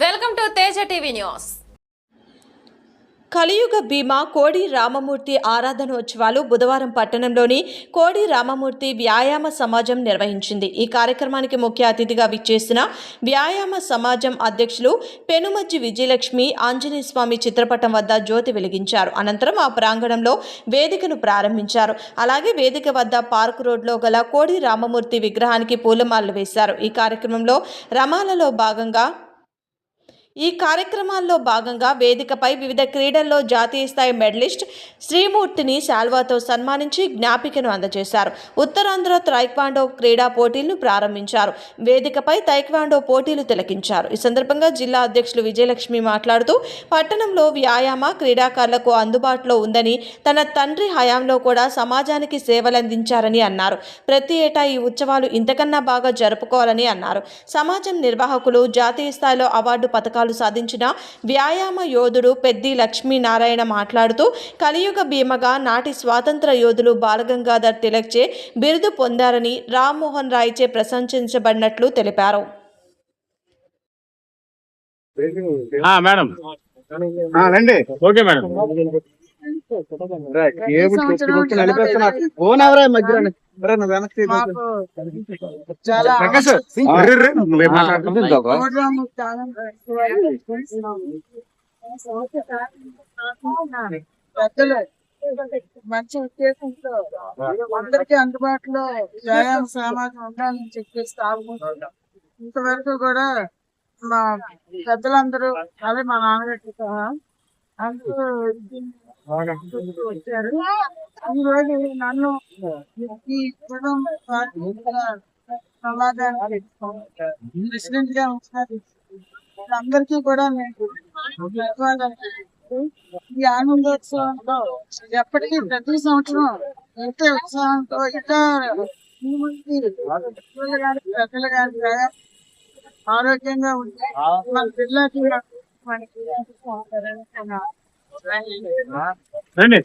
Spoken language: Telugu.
Welcome to Teja TV news. కలియుగ భీమా కోడి రామమూర్తి ఆరాధనోత్సవాలు బుధవారం పట్టణంలోని కోడి రామమూర్తి వ్యాయామ సమాజం నిర్వహించింది. ఈ కార్యక్రమానికి ముఖ్య అతిథిగా విచ్చేసిన వ్యాయామ సమాజం అధ్యక్షులు పెనుమజ్జి విజయలక్ష్మి ఆంజనేయ స్వామి చిత్రపటం వద్ద జ్యోతి వెలిగించారు. అనంతరం ఆ ప్రాంగణంలో వేదికను ప్రారంభించారు. అలాగే వేదిక వద్ద పార్క్ రోడ్లో గల కోడి రామమూర్తి విగ్రహానికి పూలమాలలు వేశారు. ఈ కార్యక్రమంలో రమాలలో భాగంగా ఈ కార్యక్రమాల్లో భాగంగా వేదికపై వివిధ క్రీడల్లో జాతీయ స్థాయి మెడలిస్ట్ శ్రీమూర్తిని శాల్వాతో సన్మానించి జ్ఞాపికను అందజేశారు. ఉత్తరాంధ్ర తైక్వాండో క్రీడా పోటీలను ప్రారంభించారు. వేదికపై తైక్వాండో పోటీలు తిలకించారు. ఈ సందర్భంగా జిల్లా అధ్యక్షులు విజయలక్ష్మి మాట్లాడుతూ పట్టణంలో వ్యాయామ క్రీడాకారులకు అందుబాటులో ఉందని తన తండ్రి హయాంలో కూడా సమాజానికి సేవలందించారని అన్నారు. ప్రతి ఏటా ఈ ఉత్సవాలు ఇంతకన్నా బాగా జరుపుకోవాలని అన్నారు. సమాజం నిర్వాహకులు జాతీయ స్థాయిలో అవార్డు పథకాలు సాధించిన వ్యాయామ యోధుడు పెద్ది లక్ష్మీనారాయణ మాట్లాడుతూ కలియుగ భీమగా నాటి స్వాతంత్ర యోధులు బాలగంగాధర్ తిలక్చే బిరుదు పొందారని రామ్మోహన్ రాయ్చే ప్రశంసించబడినట్లు తెలిపారు. ఆ, మేడం. రండి. Okay madam. పెద్దలు మంచి ఉద్దేశంతో అందరికీ అందుబాటులో వ్యాయామ సమాజం ఉండాలని చెప్పి స్థాపించారు ఇంతవరకు కూడా మా పెద్దలందరూ అదే మా నాన్నగారికి సహా అందరూ వచ్చారు. ఈ రోజు నన్ను కులం సమాధానం ప్రెసిడెంట్గా అందరికీ కూడా నేను ఈ ఆనందోత్సవంలో ఎప్పటికీ ప్రతి సంవత్సరం ఎంతో ఉత్సాహంతో ఇంకా పెద్దలు గాని ఆరోగ్యంగా ఉంటే మన పిల్లలకి మనకి రండి